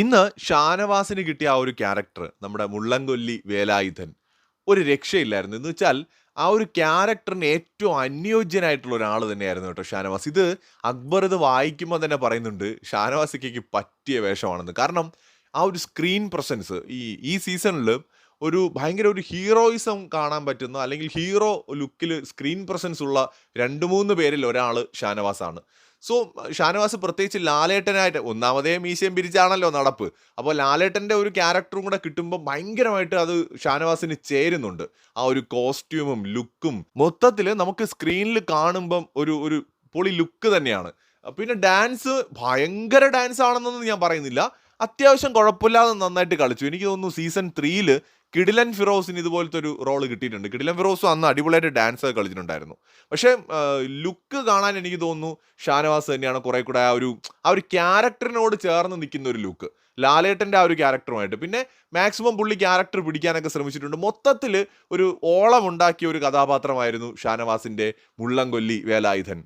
ഇന്ന് ഷാനവാസിന് കിട്ടിയ ആ ഒരു ക്യാരക്ടർ നമ്മുടെ മുള്ളൻകൊല്ലി വേലായുധൻ ഒരു രക്ഷയില്ലായിരുന്നു. എന്ന് വെച്ചാൽ ആ ഒരു ക്യാരക്ടറിന് ഏറ്റവും അനുയോജ്യനായിട്ടുള്ള ഒരാൾ തന്നെയായിരുന്നു കേട്ടോ ഷാനവാസ്. ഇത് അക്ബർ ഇത് വായിക്കുമ്പോൾ തന്നെ പറയുന്നുണ്ട് ഷാനവാസിക്ക് പറ്റിയ വേഷമാണെന്ന്. കാരണം ആ ഒരു സ്ക്രീൻ പ്രസൻസ് ഈ ഈ സീസണിൽ ഒരു ഭയങ്കര ഒരു ഹീറോയിസം കാണാൻ പറ്റുന്ന അല്ലെങ്കിൽ ഹീറോ ലുക്കിൽ സ്ക്രീൻ പ്രസൻസ് ഉള്ള രണ്ട് മൂന്ന് പേരിൽ ഒരാൾ ഷാനവാസാണ്. സോ ഷാനവാസ് പ്രത്യേകിച്ച് ലാലേട്ടനായിട്ട് ഒന്നാമതേ മീശയും പിരിച്ചാണല്ലോ നടപ്പ്. അപ്പോൾ ലാലേട്ടന്റെ ഒരു ക്യാരക്ടറും കൂടെ കിട്ടുമ്പോൾ ഭയങ്കരമായിട്ട് അത് ഷാനവാസിന് ചേരുന്നുണ്ട്. ആ ഒരു കോസ്റ്റ്യൂമും ലുക്കും മൊത്തത്തിൽ നമുക്ക് സ്ക്രീനിൽ കാണുമ്പം ഒരു ഒരു പൊളി ലുക്ക് തന്നെയാണ്. പിന്നെ ഡാൻസ് ഭയങ്കര ഡാൻസ് ആണെന്നൊന്നും ഞാൻ പറയുന്നില്ല. അത്യാവശ്യം കുഴപ്പമില്ലാതെ നന്നായിട്ട് കളിച്ചു. എനിക്ക് തോന്നുന്നു സീസൺ ത്രീയിൽ കിടിലൻ ഫിറോസിന് ഇതുപോലത്തെ ഒരു റോൾ കിട്ടിയിട്ടുണ്ട്. കിടിലൻ ഫിറോസും അന്ന് അടിപൊളിയായിട്ട് ഡാൻസ് കളിച്ചിട്ടുണ്ടായിരുന്നു. പക്ഷേ ലുക്ക് കാണാൻ എനിക്ക് തോന്നുന്നു ഷാനവാസ് തന്നെയാണ് കുറെ കൂടെ ആ ഒരു ആ ഒരു ക്യാരക്ടറിനോട് ചേർന്ന് നിൽക്കുന്ന ഒരു ലുക്ക് ലാലേട്ടന്റെ ആ ഒരു ക്യാരക്ടറുമായിട്ട് പിന്നെ മാക്സിമം പുള്ളി ക്യാരക്ടർ പിടിക്കാനൊക്കെ ശ്രമിച്ചിട്ടുണ്ട്. മൊത്തത്തിൽ ഒരു ഓളം ഉണ്ടാക്കിയ ഒരു കഥാപാത്രമായിരുന്നു ഷാനവാസിന്റെ മുള്ളംകൊല്ലി വേലായുധൻ.